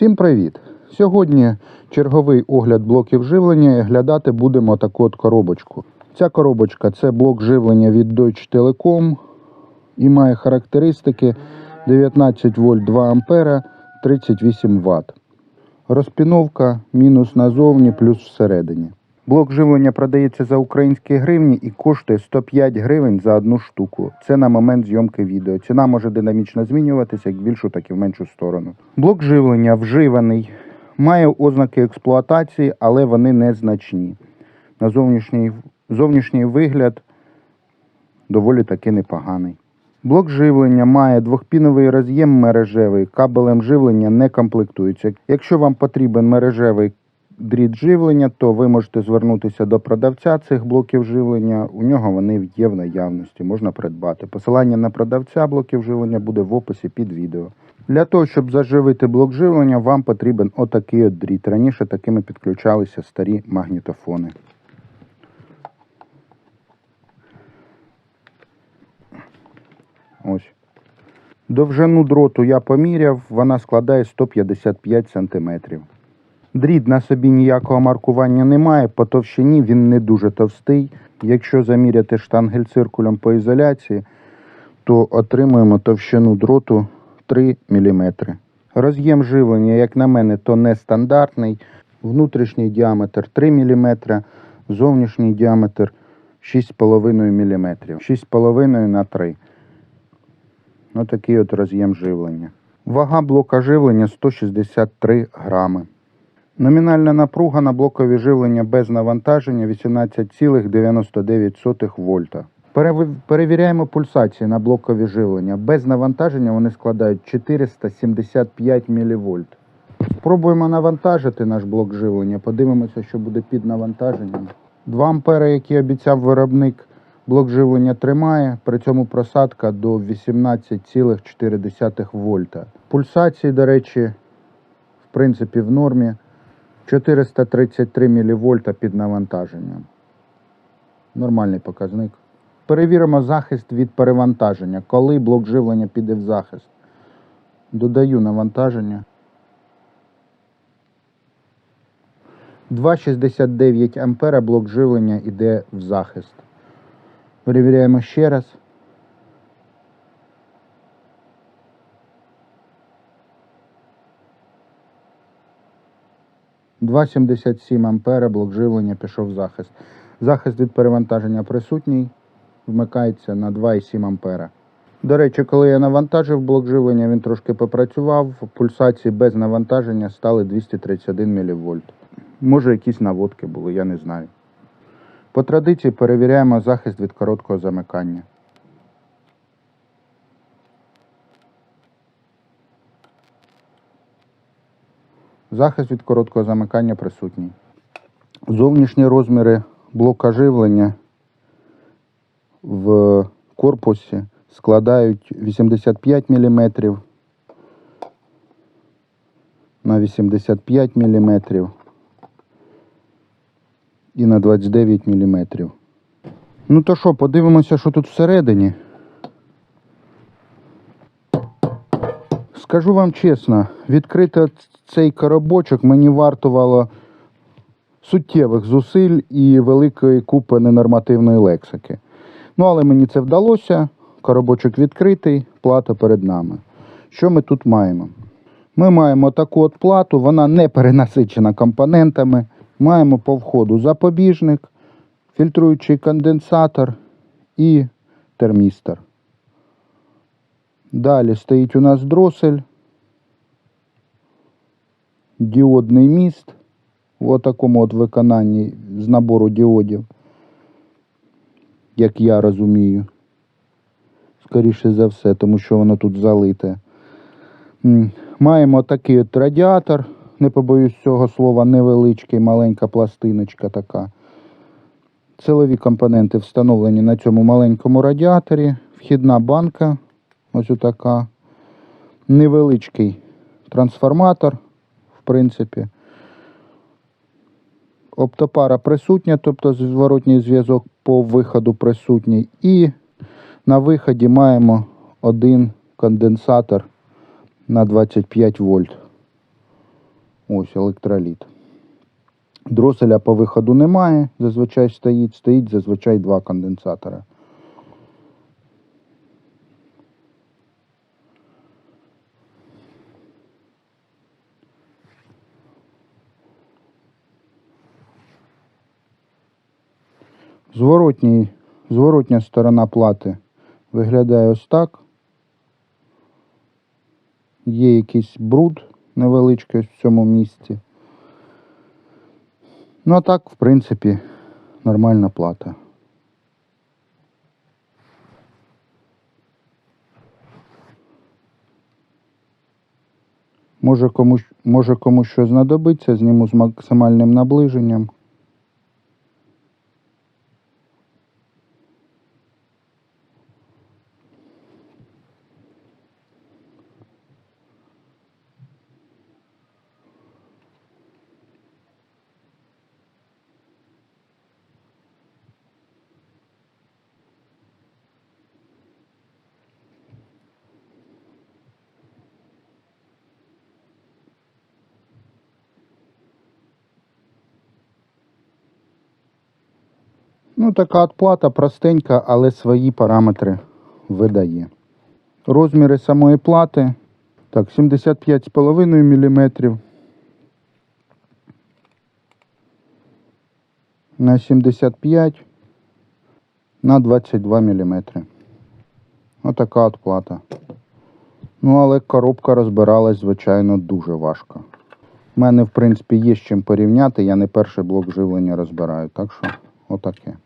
Всім привіт! Сьогодні черговий огляд блоків живлення і глядати будемо таку от коробочку. Ця коробочка це блок живлення від Deutsche Telekom і має характеристики 19 вольт 2 ампера 38 Вт. Розпіновка мінус назовні, плюс всередині. Блок живлення продається за українські гривні і коштує 105 гривень за одну штуку. Це на момент зйомки відео. Ціна може динамічно змінюватися як в більшу, так і в меншу сторону. Блок живлення вживаний, має ознаки експлуатації, але вони незначні. На зовнішній, зовнішній вигляд доволі таки непоганий. Блок живлення має двохпіновий роз'єм мережевий, кабелем живлення не комплектується. Якщо вам потрібен мережевий дріт живлення, то ви можете звернутися до продавця цих блоків живлення. У нього вони є в наявності, можна придбати. Посилання на продавця блоків живлення буде в описі під відео. Для того, щоб заживити блок живлення, вам потрібен отакий от дріт. Раніше такими підключалися старі магнітофони. Ось. Довжину дроту я поміряв, вона складає 155 см. Дріт на собі ніякого маркування немає, по товщині він не дуже товстий. Якщо заміряти штангель циркулем по ізоляції, то отримуємо товщину дроту 3 мм. Роз'єм живлення, як на мене, то нестандартний. Внутрішній діаметр 3 мм, зовнішній діаметр 6,5 мм. 6,5 на 3 Ось такий от роз'єм живлення. Вага блока живлення 163 грами. Номінальна напруга на блокові живлення без навантаження 18,99 вольта. Перевіряємо пульсації на блокові живлення. Без навантаження вони складають 475 мВ. Спробуємо навантажити наш блок живлення. Подивимося, що буде під навантаженням. 2 ампери, які обіцяв виробник, блок живлення тримає. При цьому просадка до 18,4 вольта. Пульсації, до речі, в принципі, в нормі. 433 мВ під навантаженням. Нормальний показник. Перевіримо захист від перевантаження. Коли блок живлення піде в захист. Додаю навантаження. 2,69 ампера блок живлення йде в захист. Перевіряємо ще раз. – 2,77 ампера блок живлення пішов захист. Захист від перевантаження присутній, вмикається на 2,7 ампера. До речі, коли я навантажив блок живлення, він трошки попрацював. Пульсації без навантаження стали 231 мВ. Може, якісь наводки були, я не знаю. По традиції перевіряємо захист від короткого замикання. Захист від короткого замикання присутній. Зовнішні розміри блока живлення в корпусі складають 85 мм на 85 мм і на 29 мм. Ну то що, подивимося, що тут всередині. Скажу вам чесно, відкрити цей коробочок мені вартувало суттєвих зусиль і великої купи ненормативної лексики. Ну, але мені це вдалося. Коробочок відкритий, плата перед нами. Що ми тут маємо? Ми маємо таку от плату, вона не перенасичена компонентами. Маємо по входу запобіжник, фільтруючий конденсатор і термістор. Далі стоїть у нас дросель, діодний міст в такому от виконанні з набору діодів, як я розумію. Скоріше за все, тому що воно тут залите. Маємо такий от радіатор, не побоюсь цього слова, невеличкий, маленька пластиночка така. Силові компоненти встановлені на цьому маленькому радіаторі. Вхідна банка, ось така. Невеличкий трансформатор, в принципі. Оптопара присутня, тобто зворотній зв'язок по виходу присутній. І на виході маємо один конденсатор на 25 вольт. Ось електроліт. Дроселя по виходу немає, зазвичай стоїть, стоїть зазвичай два конденсатора. Зворотній, зворотня сторона плати виглядає ось так. Є якийсь бруд невеличкий в цьому місці. Ну а так, в принципі, нормальна плата. Може комусь, може комусь що знадобиться, зніму з максимальним наближенням. Ну, така от плата простенька, але свої параметри видає. Розміри самої плати. Так, 75,5 мм. На 75 на 22 мм. Отака от плата. Ну, але коробка розбиралась, звичайно, дуже важко. У мене, в принципі, є з чим порівняти. Я не перший блок живлення розбираю, так що отаке.